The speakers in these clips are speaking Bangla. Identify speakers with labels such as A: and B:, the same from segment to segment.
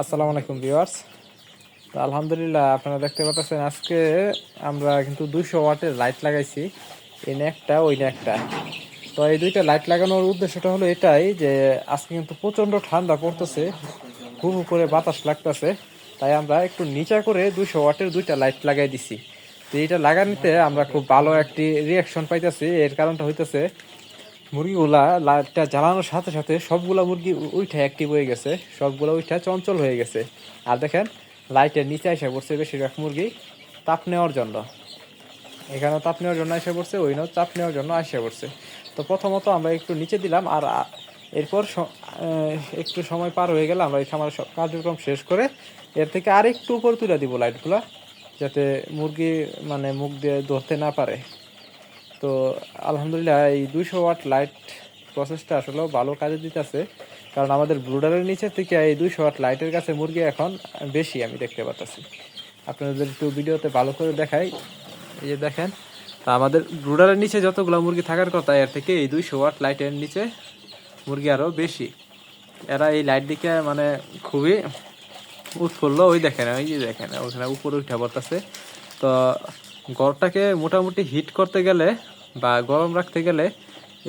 A: আসসালামু আলাইকুম ভিউয়ার্স। তো আলহামদুলিল্লাহ আপনারা দেখতে পাচ্ছেন আজকে আমরা কিন্তু দুশো ওয়াটের লাইট লাগাইছি। এই একটা ওই একটা তো এই দুইটা লাইট লাগানোর উদ্দেশ্যটা হলো এটাই যে, আজকে কিন্তু প্রচণ্ড ঠান্ডা পড়তেছে হু হু করে বাতাস লাগতেছে। তাই আমরা একটু নিচা করে দুশো ওয়াটের দুইটা লাইট লাগাই দিছি। তো এইটা লাগানিতে আমরা খুব ভালো একটি রিয়াকশন পাইতেছি। এর কারণটা হইতেছে মুরগিগুলা লাইটটা জ্বালানোর সাথে সাথে সবগুলা মুরগি উইঠা অ্যাক্টিভ হয়ে গেছে। সবগুলা উইঠা চঞ্চল হয়ে গেছে। আর দেখেন, লাইটের নিচে এসে পড়ছে বেশিরভাগ মুরগি তাপ নেওয়ার জন্য। এখানেও তাপ নেওয়ার জন্য এসে পড়ছে, ওইখানেও চাপ নেওয়ার জন্য এসে পড়ছে। তো প্রথমত আমরা একটু নিচে দিলাম আর এরপর একটু সময় পার হয়ে গেলে আমরা এই খামারের সব কার্যক্রম শেষ করে এর থেকে আর একটু উপর তুলে দিব লাইটগুলা, যাতে মুরগি মানে মুখ দিয়ে ধরতে না পারে। তো আলহামদুলিল্লাহ এই দুইশো ওয়াট লাইট প্রসেসটা আসলে ভালো কাজে দিতেছে। কারণ আমাদের ব্রুডারের নিচে থেকে এই দুইশো ওয়াট লাইটের কাছে মুরগি এখন বেশি আমি দেখতে পাচ্ছি আপনাদের একটু ভিডিওতে ভালো করে দেখাই। এই যে দেখেন, তা আমাদের ব্রুডারের নিচে যতগুলো মুরগি থাকার কথা, এর থেকে এই দুইশো ওয়াট লাইটের নিচে মুরগি আরও বেশি। এরা এই লাইট দিকে মানে খুবই উৎফুল্ল। ওই দেখেন ওই যে দেখেন, ওখানে উপরে উঠে পড়তেছে। তো ঘরটাকে মোটামুটি হিট করতে গেলে বা গরম রাখতে গেলে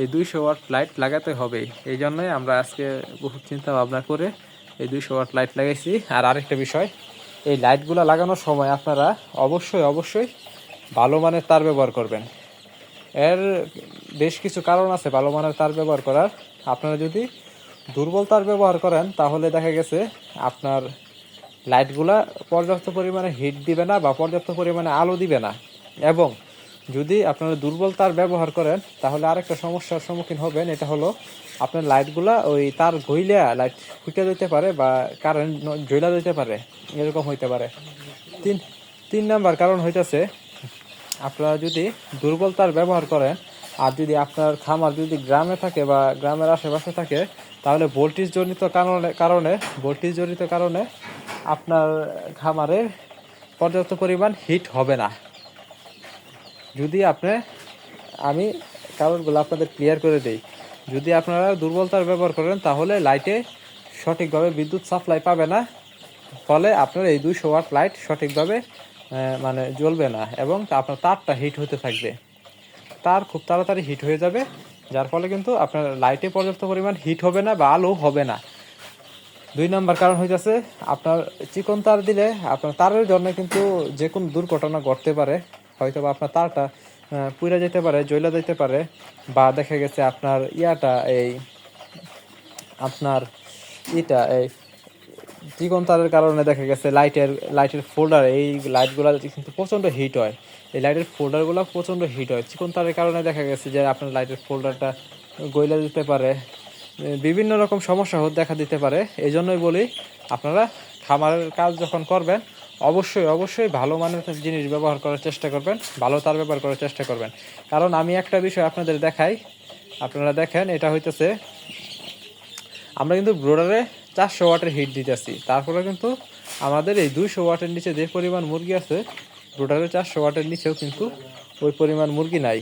A: এই দুইশো ওয়াট লাইট লাগাতে হবেই এই জন্যই আমরা আজকে বহু চিন্তা ভাবনা করে এই দুইশো ওয়াট লাইট লাগাইছি। আর আরেকটা বিষয়, এই লাইটগুলো লাগানোর সময় আপনারা অবশ্যই অবশ্যই ভালো মানের তার ব্যবহার করবেন। এর বেশ কিছু কারণ আছে ভালো মানের তার ব্যবহার করার। আপনারা যদি দুর্বল তার ব্যবহার করেন, তাহলে দেখা গেছে আপনার লাইটগুলা পর্যাপ্ত পরিমাণে হিট দিবে না বা পর্যাপ্ত পরিমাণে আলো দিবে না। এবং যদি আপনারা দুর্বল তার ব্যবহার করেন, তাহলে আরেকটা সমস্যার সম্মুখীন হবেন। এটা হলো আপনার লাইটগুলা ওই তার গইলা লাইট ফুটে দিতে পারে বা কারেন্ট জ্বলা দিতে পারে। এরকম হইতে পারে। তিন তিন নাম্বার কারণ হইতেছে, আপনারা যদি দুর্বল তার ব্যবহার করেন, আর যদি আপনার খামার যদি গ্রামে থাকে বা গ্রামের আশেপাশে থাকে, তাহলে ভোল্টেজ জনিত কারণে কারণে ভোল্টেজ জনিত কারণে আপনার খামারে পর্যাপ্ত পরিমাণ হিট হবে না। যদি আপনি, আমি কারণগুলো আপনাদের ক্লিয়ার করে দেই। যদি আপনারা দুর্বলতার ব্যবহার করেন, তাহলে লাইটে সঠিকভাবে বিদ্যুৎ সাপ্লাই পাবে না। ফলে আপনার এই দুইশো ওয়াট লাইট সঠিকভাবে মানে জ্বলবে না এবং আপনার তারটা হিট হতে থাকবে। তার খুব তাড়াতাড়ি হিট হয়ে যাবে, যার ফলে কিন্তু আপনার লাইটে পর্যাপ্ত পরিমাণ হিট হবে না বা আলো হবে না। দুই নম্বর কারণ হইতেছে, আপনার চিকন তার দিলে আপনার তারের জন্য কিন্তু যে কোনো দুর্ঘটনা ঘটতে পারে। হয়তো বা আপনার তারটা পুড়ে যেতে পারে জ্বলা যেতে পারে, বা দেখা গেছে আপনার ইয়াটা এই, আপনার ইটা এই চিকন তারের কারণে দেখা গেছে লাইটের লাইটের ফোল্ডার এই লাইটগুলো কিন্তু প্রচণ্ড হিট হয়। এই লাইটের ফোল্ডারগুলো প্রচণ্ড হিট হয়। চিকন তারের কারণে দেখা গেছে যে আপনার লাইটের ফোল্ডারটা গইলা দিতে পারে। বিভিন্ন রকম সমস্যা দেখা দিতে পারে। এই জন্যই বলি, আপনারা খামারের কাজ যখন করবেন অবশ্যই অবশ্যই ভালো মানের জিনিস ব্যবহার করার চেষ্টা করবেন, ভালো তার ব্যবহার করার চেষ্টা করবেন। কারণ আমি একটা বিষয় আপনাদের দেখাই, আপনারা দেখেন, এটা হইতেছে, আমরা কিন্তু ব্রোডারে চারশো ওয়াটের হিট দিতেছি। তারপরে কিন্তু আমাদের এই দুইশো ওয়াটের নিচে যে পরিমাণ মুরগি আছে, ব্রোডারে চারশো ওয়াটের নিচেও কিন্তু ওই পরিমাণ মুরগি নাই।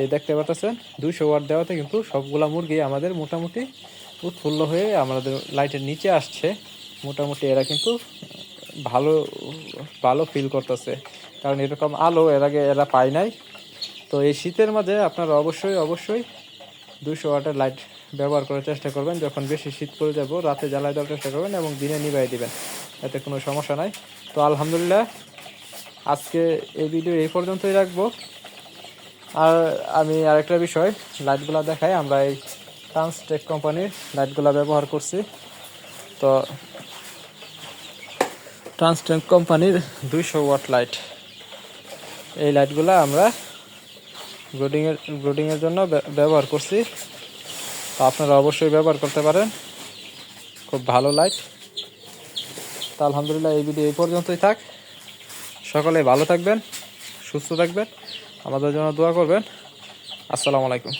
A: এই দেখতে পাচ্ছেন, দুইশো ওয়াট দেওয়াতে কিন্তু সবগুলা মুরগি আমাদের মোটামুটি উৎফুল্ল হয়ে আমাদের লাইটের নিচে আসছে। মোটামুটি এরা কিন্তু ভালো ভালো ফিল করতেছে। কারণ এরকম আলো এর আগে এরা পায় নাই। তো এই শীতের মাঝে আপনারা অবশ্যই অবশ্যই দুশো ওয়াটের লাইট ব্যবহার করার চেষ্টা করবেন। যখন বেশি শীত পড়ে যাব, রাতে জ্বালায় দেওয়ার চেষ্টা করবেন এবং দিনে নিভাই দিবেন। এতে কোনো সমস্যা নাই। তো আলহামদুলিল্লাহ, আজকে এই ভিডিও এই পর্যন্তই রাখব। আর আমি আরেকটা বিষয় লাইটগুলো দেখাই। আমরা এই ট্রান্সটেক কোম্পানির লাইটগুলো ব্যবহার করছি। তো ট্রান্সটেক কোম্পানির দুইশো ওয়াট লাইট এই লাইটগুলো আমরা ব্রোডিংয়ের ব্রোডিংয়ের জন্য ব্য- ব্যবহার করছি। তো আপনারা অবশ্যই ব্যবহার করতে পারেন। খুব ভালো লাইট তা আলহামদুলিল্লাহ এই ভিডিও এই পর্যন্তই থাক। সকলে ভালো থাকবেন, সুস্থ থাকবেন। আমাদের জন্য দোয়া করবেন। আসসালামু আলাইকুম।